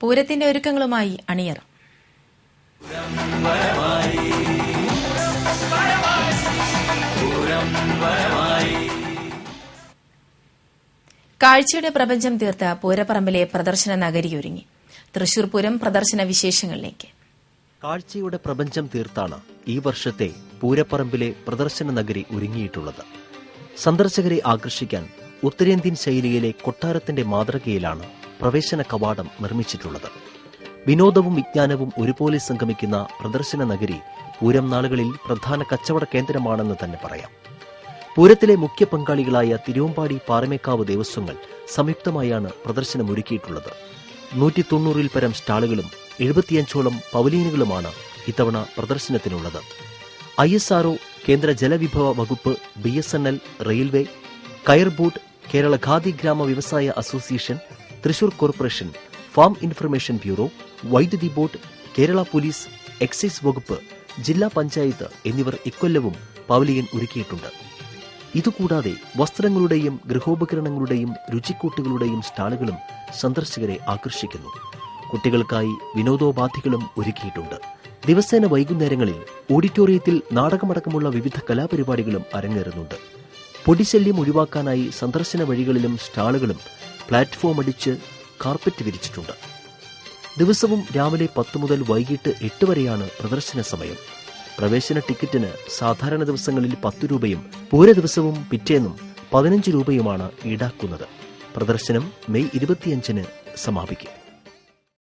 പൂരത്തിന്റെ ഒരുക്കങ്ങളുമായി അണിയർ കാഴ്ചയുടെ പ്രപഞ്ചം തീർത്ത പൂരപ്പറമ്പിലെ പ്രദർശന നഗരിയൊരുങ്ങി. തൃശൂർ പൂരം പ്രദർശന വിശേഷങ്ങളിലേക്ക്. കാഴ്ചയുടെ പ്രപഞ്ചം തീർത്താണ് ഈ വർഷത്തെ പൂരപ്പറമ്പിലെ പ്രദർശന നഗരി ഒരുങ്ങിയിട്ടുള്ളത്. സന്ദർശകരെ ആകർഷിക്കാൻ ഉത്തരേന്ത്യൻ ശൈലിയിലെ കൊട്ടാരത്തിന്റെ മാതൃകയിലാണ് പ്രവേശന കവാടം നിർമ്മിച്ചിട്ടുള്ളത്. വിനോദവും വിജ്ഞാനവും ഒരുപോലെ സംഗമിക്കുന്ന പ്രദർശന നഗരി പൂരം നാളുകളിൽ പ്രധാന കച്ചവട കേന്ദ്രമാണെന്ന് തന്നെ പറയാം. പൂരത്തിലെ മുഖ്യ പങ്കാളികളായ തിരുവമ്പാടി പാറമേക്കാവ് ദേവസ്വങ്ങൾ സംയുക്തമായാണ് പ്രദർശനം ഒരുക്കിയിട്ടുള്ളത് നൂറ്റി തൊണ്ണൂറിൽ പരം സ്റ്റാളുകളും എഴുപത്തിയഞ്ചോളം പവലീനുകളുമാണ് ഇത്തവണ പ്രദർശനത്തിനുള്ളത്. ഐ എസ് ആർഒ കേന്ദ്ര ജലവിഭവ വകുപ്പ് B S N L railway കയർ ബോർഡ് കേരള ഖാദി ഗ്രാമ വ്യവസായ association Thrissur corporation farm information bureau വൈദ്യുതി ബോർഡ് കേരള പോലീസ് എക്സൈസ് വകുപ്പ് ജില്ലാ പഞ്ചായത്ത് എന്നിവർ ഇക്കൊല്ലവും പവലിയൻ ഒരുക്കിയിട്ടുണ്ട്. ഇതുകൂടാതെ വസ്ത്രങ്ങളുടെയും ഗൃഹോപകരണങ്ങളുടെയും രുചിക്കൂട്ടുകളുടെയും സ്റ്റാളുകളും സന്ദർശകരെ ആകർഷിക്കുന്നു. കുട്ടികൾക്കായി വിനോദോപാധികളും ഒരുക്കിയിട്ടുണ്ട്. ദിവസേന വൈകുന്നേരങ്ങളിൽ ഓഡിറ്റോറിയത്തിൽ നാടകമടക്കമുള്ള വിവിധ കലാപരിപാടികളും അരങ്ങേറുന്നുണ്ട്. പൊടിശല്യം ഒഴിവാക്കാനായി സന്ദർശന വഴികളിലും സ്റ്റാളുകളും പ്ലാറ്റ്ഫോം അടിച്ച് കാർപ്പറ്റ് വിരിച്ചിട്ടുണ്ട്. ദിവസവും രാവിലെ പത്ത് മുതൽ വൈകിട്ട് എട്ട് വരെയാണ് പ്രദർശന സമയം. പ്രവേശന ടിക്കറ്റിന് സാധാരണ ദിവസങ്ങളിൽ പത്ത് രൂപയും പൂര ദിവസവും പിറ്റേന്നും പതിനഞ്ച് രൂപയുമാണ് ഈടാക്കുന്നത്. പ്രദർശനം മെയ് ഇരുപത്തിയഞ്ചിന് സമാപിക്കും.